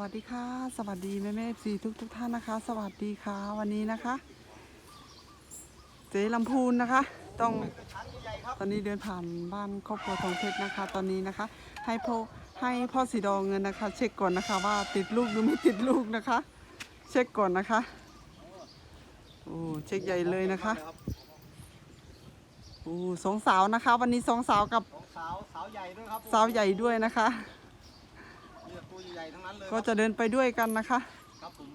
วัสดีค่ะ สวัสดีแม่แม่ซีทุกทุกๆท่านนะคะ สวัสดีค่ะ วันนี้นะคะ เจ๊ลำพูนนะคะ ต้องตอนนี้เดินผ่านบ้านครอบครัวทองเพชรนะคะ ตอนนี้นะคะ ให้พ่อให้พ่อสีดองเงินนะคะ เช็คก่อนนะคะ ว่าติดลูกหรือไม่ติดลูกนะคะ เช็คก่อนนะคะโอ้เช็คใหญ่เลยนะคะโอ้สองสาวนะคะ วันนี้สองสาวกับของสาวสาวใหญ่ด้วยครับสาวใหญ่ด้วยนะคะมีแต่ตัวใหญ่ๆทั้งนั้นเลยก็จะเดินไปด้วยกันนะคะ ครับผม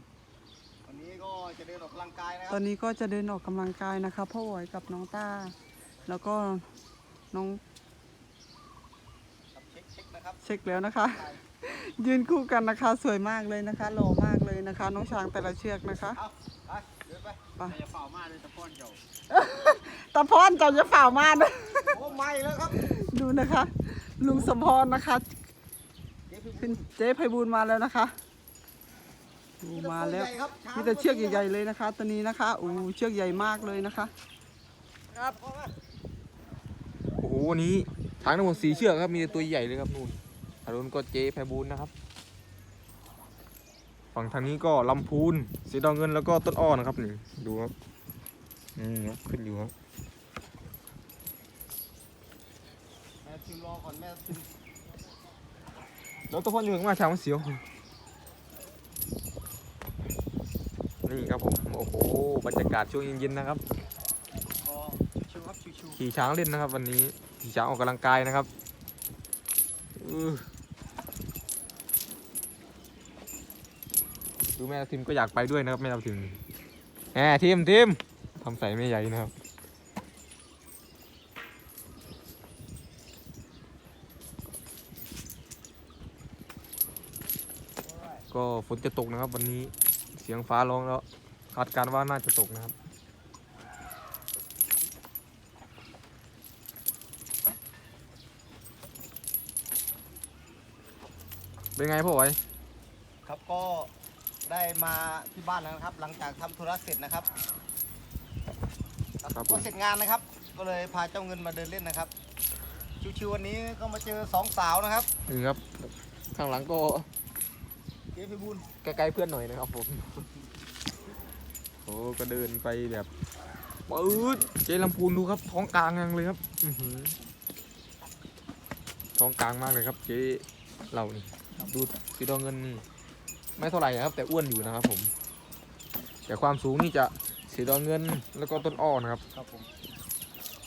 วันนี้ก็จะเดินออกกำลังกายนะคตรัอบนนี้ก็จะเดินออกกำลังกายนะคะพ่อหวยกับน้องต้า แล้วก็น้องครับเช็คเช็คนะครับเช็คแล้วนะคะ ยืนคู่กันนะคะ สวยมากเลยนะคะหล่อมากเลยนะคะ น้องช้างแต่ละเชือกนะคะ เอาไปเดินไปไป อย่าเฝ้ามากเลยตะป้อนเจ้าตาพรเจ้าจะฝ่ามานะโอ้ไม่แล้วครับดูนะคะ ลุงสมพรนะคะ เดี๋ยวพี่ขึ้นเจ๊ไพบูลย์มาแล้วนะคะดูมาแล้วมีแต่เชือกใหญ่ๆเลยนะคะตัวนี้นะคะโอ้เชือกใหญ่มากเลยนะคะ ครับพ่อมาโอ้โหวันนี้ช้างทั้งหมดสี่เชือกครับมีแต่ตัวใหญ่เลยครับนู่นทางนู้นก็เจ๊ไพบูลย์นะครับ ฝั่งทางนี้ก็ลำพูนสีดองเงินแล้วก็ต้นอ้อนะครับนี่ดูครับนี่ครับขึ้นอยู่ครับแม่ทิมรอก่อนแม่ทิม แล้วต้นพ่อยู่างมาช้างมันเสียว นี่ครับผม โอ้โห บรรยากาศช่วงเย็นๆนะครับ ขี่ช้างเล่นนะครับ วันนี้ ขี่ช้างออกกำลังกายนะครับดูแม่ทิมก็อยากไปด้วยนะครับแม่ทิมแหมทิมทิมทำใส่ไม่ใหญ่นะครับ ก็ฝนจะตกนะครับ วันนี้เสียงฟ้าร้องแล้วคาดการณ์ว่าน่าจะตกนะครับ เป็นไงพ่อไว้ๆครับก็ได้มาที่บ้านแล้วนะครับ หลังจากทำธุระเสร็จนะครับครับผก็ม เสร็จงานนะครับ ก็เลยพาเจ้าเงินมาเดินเล่นนะครับ ชิวๆวันนี้ก็มาเจอสองสาวนะครับ นี่ครับ ข้างหลังก็ เจ๊พิบูลใกล้ๆเพื่อนหน่อยนะครับผมโอ้ก็เดินไปแบบปื๊ดเจลำพูนดูครับ ท้องกลางยังเลยครับอือหือท้องกลางมากเลยครับ เจ๊เรานี่ดูสีดองเงินนี่ไม่เท่าไหร่ครับ แต่อ้วนอยู่นะครับผม แต่ความสูงนี่จะสีดองเงินแล้วก็ต้นอ้อนะครับ ครับผม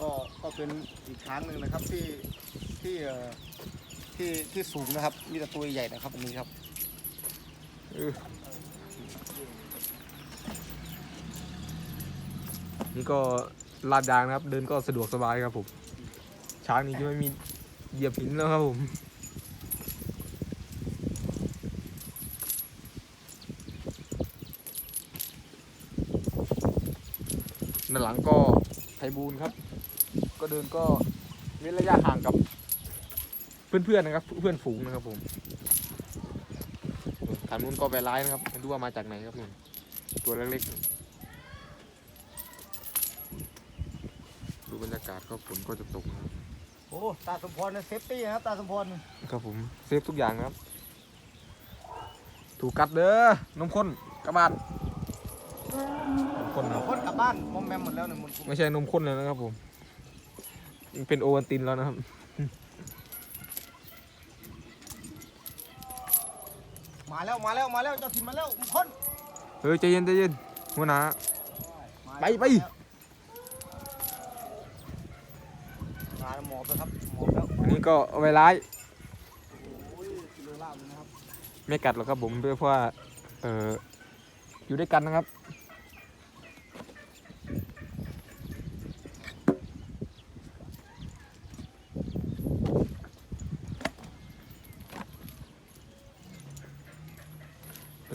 ก็ก็เป็นอีกครั้งหนึ่งนะครับที่ที่เอ่อที่ที่สูงนะครับ มีแต่ตัวใหญ่นะครับอันนี้ครับเออ นี่ก็ลาดยางนะครับ เดินก็สะดวกสบายครับผมช้างนี่จะไม่มีเหยียบหินแล้วครับผมด้านหลังก็ไทบูลครับ ก็เดินก็เว้นระยะห่างกับ เพื่อนๆนะครับ เพื่อนฝูงนะครับผม ทางนู้นก็ไปร้ายนะครับไม่รู้ว่ามาจากไหนครับนู่นตัวเล็กๆดูบรรยากาศก็ฝนก็จะตกนะครับโอ้ตาสมพรเนี่ยเซฟตี้นะครับตาสมพรครับผมเซฟทุกอย่างนะครับ ถูกกัดเด้อนมข้นกระบาดนมข้นนะคนกลับบ้านมอมแมมหมดแล้วเนี่ยมุนไม่ใช่นมข้นเลยนะครับผมมันเป็นโอวัลตินแล้วนะครับ มาแล้วมาแล้วมาแล้วเจ้าถิ่นมาแล้วมุนคนเฮ้ยใจเย็นใจเย็นหัวหน้าไปไปมาแล้วหมอบแล้วครับหมอบแล้วอันนี้ก็เอาไว้ร้ายโอ้ยกิโลลาบเลยนะครับไม่กัดหรอกครับผมเพราะว่าเอออยู่ด้วยกันนะครับ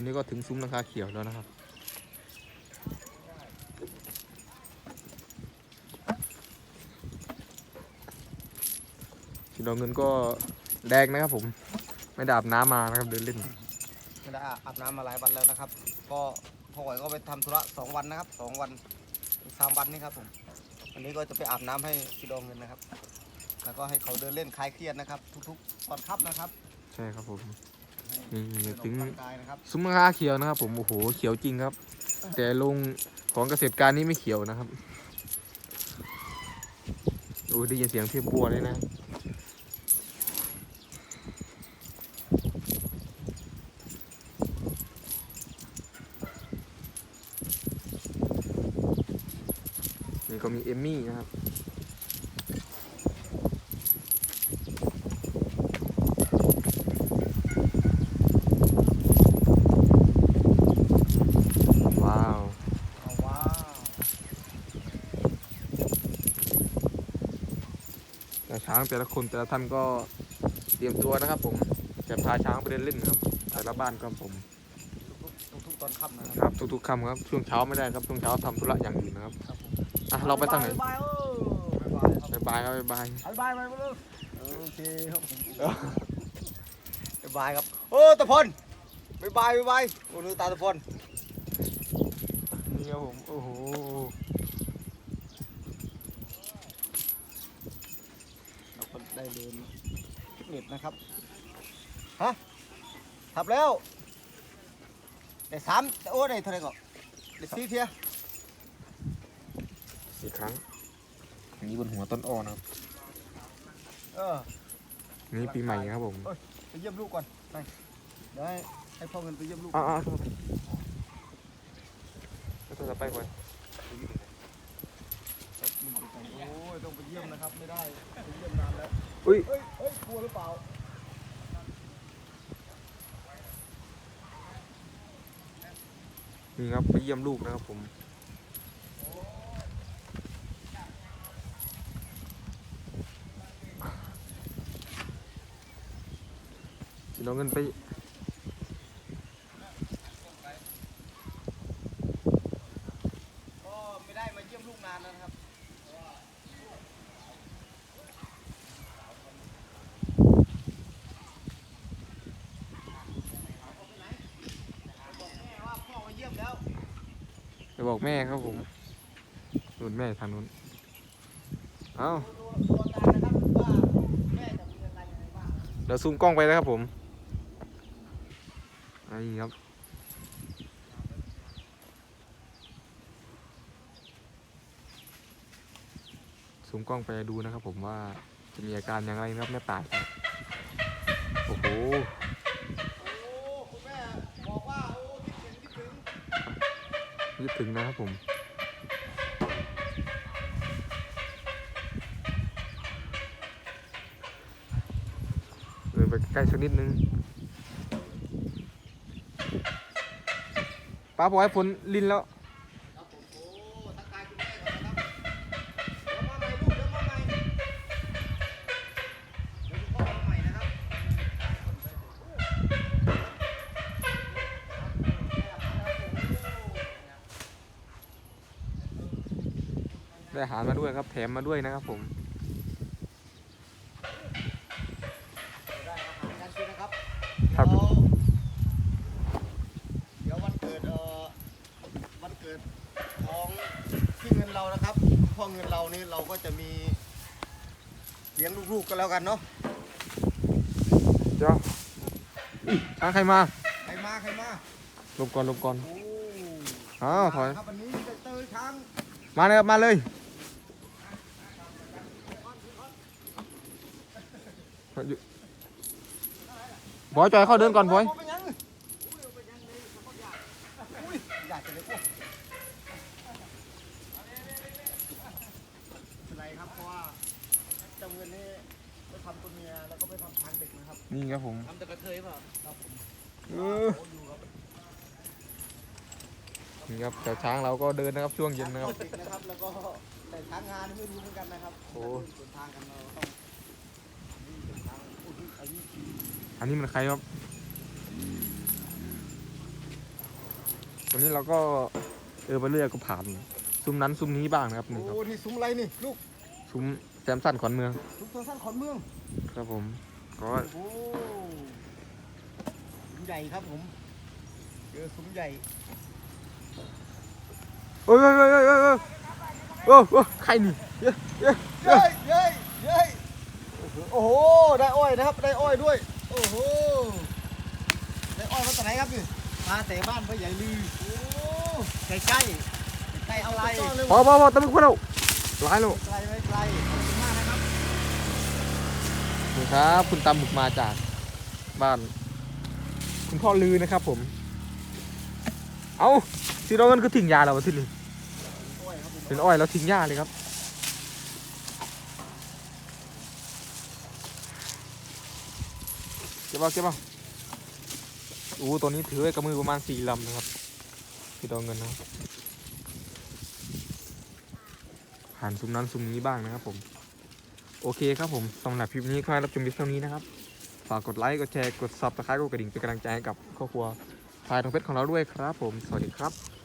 นนี้ก็ถึงซุ้มราคาเขียวแล้วนะครับ สีดองเงินก็แดงนะครับผม ไม่ได้อาบน้ำมานะครับเดินเล่น ไม่ได้อาบน้ำมาหลายวันแล้วนะครับ ก็พ่อหอยก็ไปทำธุระสองวันนะครับสองวันอีกสามวันนี่ครับผม วันนี้ก็จะไปอาบน้ำให้พี่ดองเงินนะครับ แล้วก็ให้เขาเดินเล่นคลายเครียดนะครับ ทุกๆก่อนครับนะครับ ใช่ครับผม นี่ให้ถึงร่างกายนะครับซุ้มคาเขียวนะครับ ผมโอ้โหเขียวจริงครับ แต่ลงของเกษตรการนี่ไม่เขียวนะครับโอ้ยได้ยินเสียงเทียบบัวเลยนะนี่ก็มีเอมมี่นะครับ ว้าว เอาว้าว แต่ ช้างแต่ละคนแต่ละท่านก็เตรียมตัวนะครับ ผมจะพาช้างไปเดินเล่นครับ แต่ละบ้านก็ผมทุกๆทุกๆตอนค่ำนะคครับรับทุกๆค่ำครับช่วงเช้าไม่ได้ครับช่วงเช้าทำธุระอย่างอื่นนะครับอะเราไปทางไหนบ๊ายบายเออบ๊ายบายครับบ๊ายบายครับบ๊ายบายบ๊ายบายไปเลยโอเคครับผมบ๊ายบายครับโอ้ตะพลบ๊ายบายบ๊ายบายโอ้ดูตาตะพลนี่ครับผมโอ้โห เราก็ได้เดินเน็ตนะครับ ฮะทับแล้วได้สามโอ้ได้เท่าไหร่ก่อนได้สี่เทียสี่ครั้งอันนี้บนหัวต้นอ้อนะครับเออนี่ปีใหม่ครับผมไปเยี่ยมลูกก่อนไปเดี๋ยวให้ให้พ่อเงินไปเยี่ยมลูกอ้าวอ้าวโทษแล้วจะไปก่อนครับมึงไปก่อนโอ้ยต้องไปเยี่ยมนะครับ ไม่ได้ไปเยี่ยมนานแล้ว อุ้ยเฮ้ยเฮ้ยกลัวหรือเปล่านี่ครับไปเยี่ยมลูกนะครับผมพี่น้องเงินไปก็ไม่ได้มาเยี่ยมลูกนานแล้วนะครับบอกแม่ว่าพ่อมาเยี่ยมแล้ว ไป บอกแม่ครับผมนู่นแม่ทางนู้นเอ้าเดี๋ยวซูมกล้องไปแล้วครับผมนี่ครับซูมกล้องไปดูนะครับผมว่าจะมีอาการยังไงนะครับแม่ตายครับโอ้โห โอ้คุณแม่บอกว่าโอ้คิดถึงคิดถึง ยึดถึงนะครับผมเดินไปใกล้สักนิดนึงป้าบอกให้ฝนลินแล้ว ครับผมโอ้ทักทายคุณแม่ก่อนนะครับเดี๋ยวมาใหม่ลูกเดี๋ยวมาใหม่เดี๋ยวคุณพ่อมาใหม่นะครับ ได้อาหารมาด้วยครับ แถมมาด้วยนะครับผมได้อาหารการกินนะครับครับเดี๋ยวเดี๋ยววันเกิดเอ่อวันเกิดของพี่เงินเรานะครับพ่อเงินเรานี่เราก็จะมีเลี้ยงลูกๆกันแล้วกันเนาะเจ้าอุ๊ยช้างใครมาใครมาใครมาลงก่อนลงก่อนโอ้อ้าวถอย ครับวันนี้จะเจอช้างมาเลยครับมาเลย บอยจอยเข้าเดินก่อนบอยเป็นยังอุ้ยเป็นยังเลยเขาอยากอุ้ยอยากจะเลยโอ้เป็นไรครับเพราะว่าเจ้าเงินนี่ไปทำตัวเมียแล้วก็ไปทำช้างเด็กนะครับนี่ครับผมทำแต่กระเทยเปล่าครับเออโอ้อยู่ครับนี่ครับแต่ช้างเราก็เดินนะครับช่วงเย็นนะครับเด็กนะครับแล้วก็แต่ช้างงานไม่รู้เหมือนกันนะครับโอ้ทางกันเราต้องนี่เป็นทางอุ้ยอันนี้ อันนี้มันใครครับวันนี้เราก็เออไปเรื่อยก็ผ่านซุ้มนั้นซุ้มนี้บ้างนะครับนี่ครับโอ้นี่ซุ้มอะไรนี่ลูกซุ้มแซมสันขอนเมืองซุ้มสั้นๆขอนเมือง ครับผมก็โอ้ซุ้มใหญ่ครับผมเจอซุ้มใหญ่โอ้ยโอ้ยโอ้ยโอ้ยโอ้ยโอ้ยโอ้โอ้ใครนี่เยอะเยอะเย้ยเย้ยเย้ยโอ้โหได้อ้อยนะครับได้อ้อยด้วย โอ้โหอ้อยมาจากไหนครับนี่มาแต่บ้านพ่อใหญ่ลือโอ้ใกล้ใกล้ใกล้ๆอะไรพอพอพอตะมึกพวกเราร้ายแล้วไกลไม่ไกลขอบคุณมากนะครับนี่ครับ คุณตำหมึกมาจากบ้าน คุณพ่อลือนะครับผม เอาสีดองเงินก็ทิ้งยาเราที่นี่อ้อยครับผมเป็นอ้อยแล้วทิ้งหญ้าเลยครับ เก็ บเอาเก็บเอาโอ้ตัวนี้ถือไว้กับมือประมาณสี่ลำนะครับสีดองเงินนะครับผ่านซุ้มนั้นซุ้มนี้บ้างนะครับผม โอเคครับผมสำหรับคลิปนี้ขอให้รับชมเพียงเท่านี้นะครับ ฝากกดไลค์กดแชร์กดซับสไครต์กดกระดิ่งเป็นกำลังใจให้กับครอบครัวพายทองเพชรของเราด้วยครับผม สวัสดีครับ